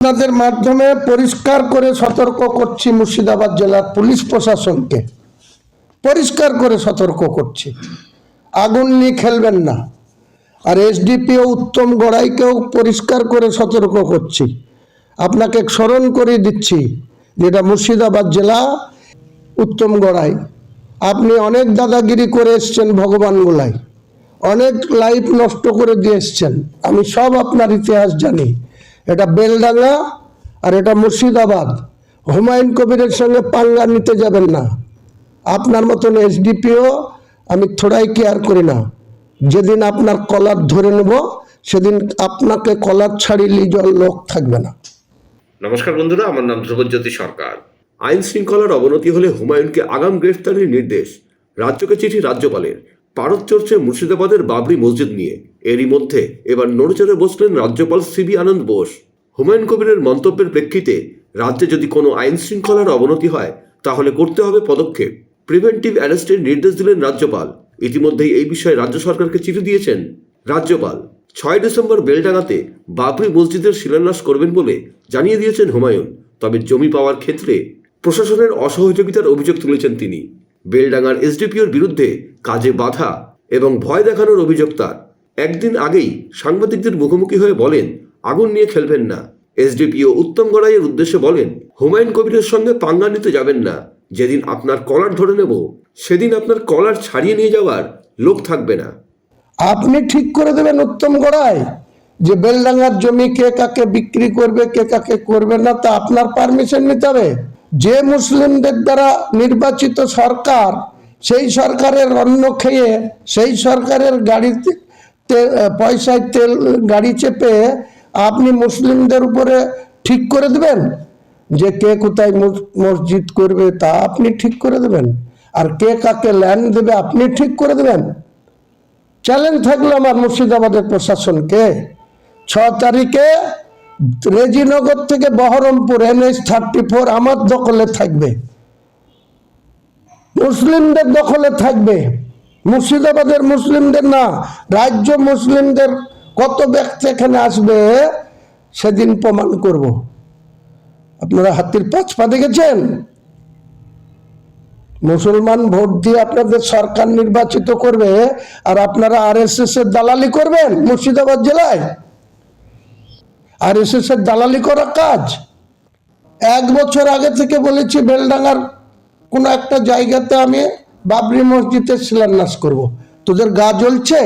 আপনাদের মাধ্যমে পরিষ্কার করে সতর্ক করছি মুর্শিদাবাদ জেলার পুলিশ প্রশাসনকে। পরিষ্কার করে সতর্ক করছি। আগুন নিয়ে খেলবেন না। আর এসডিপিও উত্তম গড়াইকেও পরিষ্কার করে সতর্ক করছি। আপনাকে স্মরণ করে দিচ্ছি যেটা মুর্শিদাবাদ জেলা উত্তম গড়াই। আপনি অনেক দাদাগিরি করে এসছেন ভগবানগুলাই অনেক লাইফ নষ্ট করে দিয়ে এসছেন। আমি সব আপনার ইতিহাস জানি। এটা বেলডাঙ্গা আর এটা মুর্শিদাবাদ। হুমায়ুন কবিরের সঙ্গে পাঙ্গা নিতে যাবেন না। আপনার মতন এসডিপিও আমি থোড়াই কেয়ার করি না। যেদিন আপনার কলার ধরে নেব, সেদিন আপনাকে কলার ছাড়িয়ে জল লোক থাকবে না। নমস্কার বন্ধুরা, আমার নাম ধ্রুবজ্যোতি সরকার। আইন শৃঙ্খলার অবনতি হলে হুমায়ুনকে আগাম গ্রেফতারের নির্দেশ রাজ্যকে চিঠি রাজ্যপালের। পারদ চড়ছে মুর্শিদাবাদের বাবরি মসজিদ নিয়ে। এরই মধ্যে এবার নড়চড়ে বসলেন রাজ্যপাল সিবি আনন্দ বোস। হুমায়ুন কবিরের মন্তব্যের প্রেক্ষিতে রাজ্যে যদি কোনো আইন শৃঙ্খলার অবনতি হয়, তাহলে করতে হবে পদক্ষেপ। প্রিভেন্টিভ অ্যারেস্টের নির্দেশ দিলেন রাজ্যপাল। ইতিমধ্যেই এই বিষয়ে রাজ্য সরকারকে চিঠি দিয়েছেন রাজ্যপাল। ছয় ডিসেম্বর বেলডাঙ্গাতে বাবরি মসজিদের শিলান্যাস করবেন বলে জানিয়ে দিয়েছেন হুমায়ুন। তবে জমি পাওয়ার ক্ষেত্রে প্রশাসনের অসহযোগিতার অভিযোগ তুলেছেন তিনি। বেলডাঙ্গার এসডিপিওর বিরুদ্ধে কাজে বাধা এবং ভয় দেখানোর অভিযোগ তার। একদিন আগেই সাংবাদিকদের মুখোমুখি হয়ে বলেন, আগুন নিয়ে খেলবেন না। এসডিপিও উত্তম গড়াইয়ের উদ্দেশ্যে বলেন, হুমায়ুন কবিরের সঙ্গে পাঙ্গা নিতে যাবেন না। যেদিন আপনার কলার ধরে নেব, সেদিন আপনার কলার ছাড়িয়ে নিয়ে যাওয়ার লোক থাকবে না। আপনি ঠিক করে দেবেন উত্তম গড়াই, যে বেলডাঙ্গার জমি কে কাকে বিক্রি করবে, কে কাকে করবে না, তা আপনার পারমিশন নিতে হবে। যে মুসলিমদের দ্বারা নির্বাচিত সরকার সেই সরকারের অন্ন খেয়ে, সেই সরকারের গাড়িতে পয়সায় তেল, গাড়ি চেপে আপনি মুসলিমদের উপরে ঠিক করে দেবেন? যে কে কোথায় মসজিদ করবে তা আপনি ঠিক করে দেবেন। আর কে কাকে ল্যান্ড দেবে আপনি ঠিক করে দেবেন। চ্যালেঞ্জ থাকল আমার মুর্শিদাবাদের প্রশাসনকে। ছ তারিখে রেজিনগর থেকে বহরমপুর এনএস থার্টি ফোর আমার দখলে থাকবে। মুসলিমদের দখলে থাকবে। মুর্শিদাবাদের মুসলিমদের না, রাজ্য মুসলিমদের কত ব্যক্তি এখানে আসবে, সেদিন প্রমাণ করব। আপনারা হাতির পাঁচ পা দেখেছেন? মুসলমান ভোট দিয়ে আপনাদের সরকার নির্বাচিত করবে, আর আপনারা আরএসএস এর দালালি করবেন মুর্শিদাবাদ জেলায়? আরএসএস এর দালালি করা কাজ? এক বছর আগে থেকে বলেছি, বেলডাঙ্গার কোনো একটা জায়গাতে আমি বাবরি মসজিদের শিলান্যাস করব। তোদের গা জ্বলছে?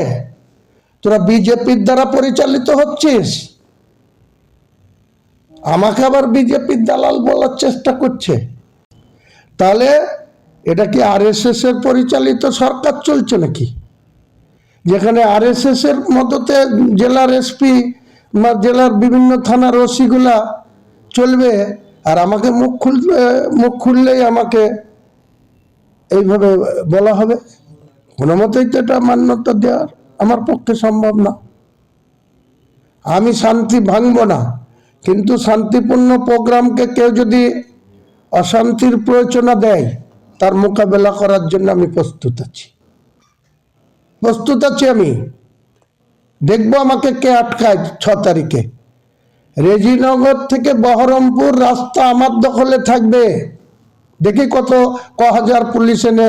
তোরা বিজেপির দ্বারা পরিচালিত হচ্ছিস? আমাকে আবার বিজেপির দালাল বলার চেষ্টা করছে। তাহলে এটা কি আরএসএস এর পরিচালিত সরকার চলছে নাকি? যেখানে আরএসএস এর মদতে জেলার এসপি বা জেলার বিভিন্ন থানার ওসিগুলা চলবে, আর আমাকে মুখ খুললে মুখ খুললেই আমাকে এইভাবে বলা হবে। কোনো মতেই তো এটা মান্যতা দেওয়ার আমার পক্ষে সম্ভব না। আমি শান্তি ভাঙব না, কিন্তু শান্তিপূর্ণ প্রোগ্রামকে কেউ যদি অশান্তির প্রয়োজনা দেয়, তার মোকাবেলা করার জন্য আমি প্রস্তুত আছি। প্রস্তুত আছি আমি। দেখব আমাকে কে আটকায় ছ তারিখে। রেজিনগর থেকে বহরমপুর রাস্তা আমার দখলে থাকবে। দেখি কত, ক হাজার পুলিশ এনে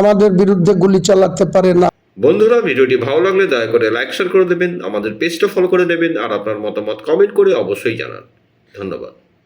আমাদের বিরুদ্ধে গুলি চালাতে পারে না। বন্ধুরা, ভিডিওটি ভালো লাগলে দয়া করে লাইক শেয়ার করে দেবেন, আমাদের পেজটা ফলো করে দেবেন, আর আপনার মতামত কমেন্ট করে অবশ্যই জানান। ধন্যবাদ।